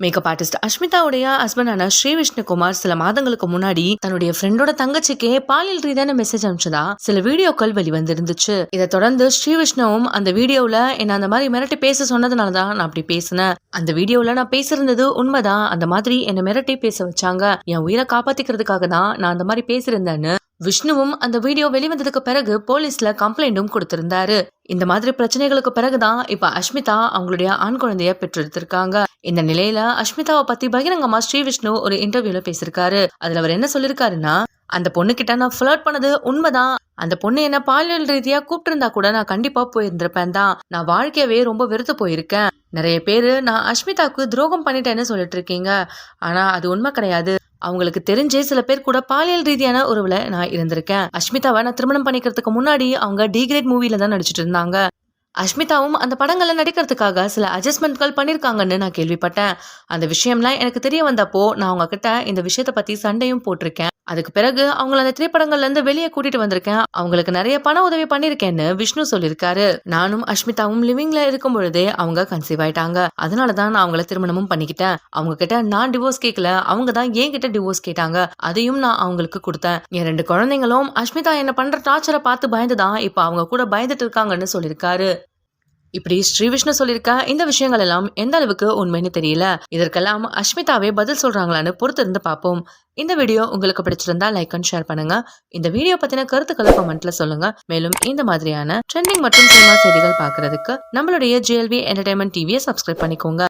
Makeup artist அஸ்மிதாவுடைய ஹஸ்பண்டான ஸ்ரீ விஷ்ணுகுமார் சில மாதங்களுக்கு முன்னாடி தன்னுடைய ஃப்ரெண்டோட தங்கச்சிக்கே பாலியல் ரீதியான மெசேஜ் அனுப்பிச்சதா சில வீடியோக்கள் வெளிவந்திருந்துச்சு. இதை தொடர்ந்து ஸ்ரீ விஷ்ணுவும் அந்த வீடியோல என்ன அந்த மாதிரி மிரட்டி பேச சொன்னதுனால தான் நான் அப்படி பேசினேன். அந்த வீடியோல நான் பேசியிருந்தது உண்மைதான். அந்த மாதிரி என்னை மிரட்டி பேச வச்சாங்க. என் உயிரை காப்பாத்திக்கிறதுக்காக தான் நான் அந்த மாதிரி பேசியிருந்தேன்னு விஷ்ணுவும் அந்த வீடியோ வெளிவந்ததுக்கு பிறகு போலீஸ்ல கம்ப்ளைண்டும் கொடுத்திருந்தாரு. இந்த மாதிரி பிரச்சனைகளுக்கு பிறகுதான் இப்ப அஷ்மிதா அவங்களுடைய ஆண் குழந்தைய பெற்றெடுத்திருக்காங்க. இந்த நிலையில அஷ்மிதாவை பத்தி பகிரங்கமா ஸ்ரீ விஷ்ணு ஒரு இன்டர்வியூல பேசியிருக்காரு. அதுல அவர் என்ன சொல்லிருக்காருன்னா அந்த பொண்ணு கிட்ட நான் ஃபிளர்ட் பண்ணது உண்மைதான். அந்த பொண்ணு என்ன பாலியல் ரீதியா கூப்பிட்டு கூட நான் கண்டிப்பா போயிருந்திருப்பேன் தான். நான் வாழ்க்கையவே ரொம்ப வெறுத்து போயிருக்கேன். நிறைய பேரு நான் அஷ்மிதாவுக்கு துரோகம் பண்ணிட்டேன்னு சொல்லிட்டு இருக்கீங்க. ஆனா அது உண்மை கிடையாது. அவங்களுக்கு தெரிஞ்சே சில பேர் கூட பாலியல் ரீதியான உறவுல நான் இருந்திருக்கேன். அஷ்மிதாவை நான் திருமணம் பண்ணிக்கிறதுக்கு முன்னாடி அவங்க டி கிரேட் மூவில தான் நடிச்சிட்டு இருந்தாங்க. அஷ்மிதாவும் அந்த படங்களில் நடிக்கிறதுக்காக சில அட்ஜஸ்ட்மெண்ட்கள் பண்ணியிருக்காங்கன்னு நான் கேள்விப்பட்டேன். அந்த விஷயம்லாம் எனக்கு தெரிய வந்தப்போ நான் உங்ககிட்ட இந்த விஷயத்தை பற்றி சண்டையும் போட்டிருக்கேன். அதுக்கு பிறகு அவங்கள அந்த திரைப்படங்கள்லேருந்து வெளியே கூட்டிட்டு வந்திருக்கேன். அவங்களுக்கு நிறைய பண உதவி பண்ணியிருக்கேன்னு விஷ்ணு சொல்லியிருக்காரு நானும் அஷ்மிதாவும் லிவிங்ல இருக்கும் பொழுதே அவங்க கன்சீவ் ஆயிட்டாங்க. அதனாலதான் நான் அவங்கள திருமணமும் பண்ணிக்கிட்டேன். அவங்க கிட்ட நான் டிவோர்ஸ் கேட்கல அவங்க தான் என்கிட்ட டிவோர்ஸ் கேட்டாங்க. அதையும் நான் அவங்களுக்கு கொடுத்தேன். என் ரெண்டு குழந்தைங்களும் அஷ்மிதா என்ன பண்ற டார்ச்சரை பார்த்து பயந்துதான் இப்போ அவங்க கூட பயந்துட்டு இருக்காங்கன்னு சொல்லியிருக்காரு இப்படி ஸ்ரீ விஷ்ணு சொல்லியிருக்க இந்த விஷயங்கள் எல்லாம் எந்த அளவுக்கு உண்மைன்னு தெரியல. இதற்கெல்லாம் அஷ்மிதாவே பதில் சொல்றாங்களான்னு பொறுத்திருந்து பார்ப்போம். இந்த வீடியோ உங்களுக்கு பிடிச்சிருந்தா லைக் அண்ட் ஷேர் பண்ணுங்க. இந்த வீடியோ பத்தின கருத்துக்களை கமெண்ட்ல சொல்லுங்க. மேலும் இந்த மாதிரியான ட்ரெண்டிங் மற்றும் சினிமா செய்திகள் பாக்குறதுக்கு நம்மளுடைய ஜிஎல்வி என்டர்டைன்மெண்ட் டிவியை சப்ஸ்கிரைப் பண்ணிக்கோங்க.